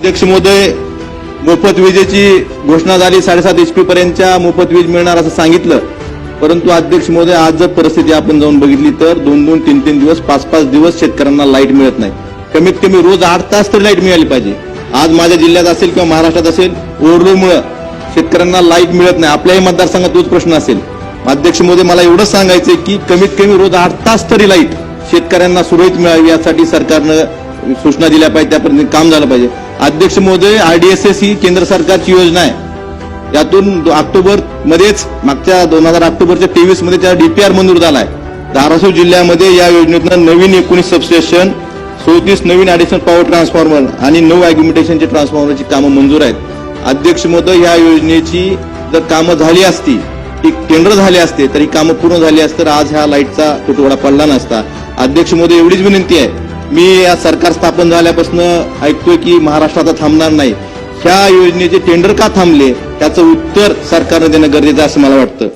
अध्यक्ष महोदय मोफत विजेची घोषणा झाली साडेसात एच पी पर्यंतच्या मोफत वीज मिळणार असं सांगितलं. परंतु अध्यक्ष महोदय आज जर परिस्थिती आपण जाऊन बघितली तर दोन दोन तीन तीन दिवस पाच पाच दिवस शेतकऱ्यांना लाइट मिळत नाही. कमीत कमी रोज आठ तास तरी लाइट मिळाली पाहिजे. आज माझ्या जिल्ह्यात असेल किंवा महाराष्ट्रात असेल ओव्हरलोमुळं शेतकऱ्यांना लाइट मिळत नाही. आपल्याही मतदारसंघात तोच प्रश्न असेल. अध्यक्ष मोदी मला एवढंच सांगायचंय की कमीत कमी रोज आठ तास तरी लाइट शेतकऱ्यांना सुरळीत मिळावी यासाठी सरकारनं सूचना दिल्या पाहिजे त्यापर्यंत काम झालं पाहिजे. अध्यक्ष महोदय आरडीएसएस ही केंद्र सरकारची योजना आहे. यातून ऑक्टोबर मध्येच मागच्या दोन हजार ऑक्टोबरच्या तेवीसमध्ये त्याला डीपीआर मंजूर झाला आहे धाराशिव जिल्ह्यामध्ये या योजनेतून नवीन एकोणीस सबस्टेशन चौतीस नवीन ऍडिशनल पॉवर ट्रान्सफॉर्मर आणि नऊ अॅग्युमिटेशनचे ट्रान्सफॉर्मरची कामं मंजूर आहेत. अध्यक्ष महोदय या योजनेची जर कामं झाली असती ती टेंडर झाली असते तरी कामं पूर्ण झाली असते तर आज ह्या लाईटचा तुटवडा पडला नसता. अध्यक्ष महोदय एवढीच विनंती आहे. मी या सरकार स्थापन झाल्यापासून ऐकतोय की महाराष्ट्र आता थांबणार नाही. ह्या योजनेचे टेंडर का थांबले? त्याचं उत्तर सरकारनं देणं गरजेचं आहे असं मला वाटतं.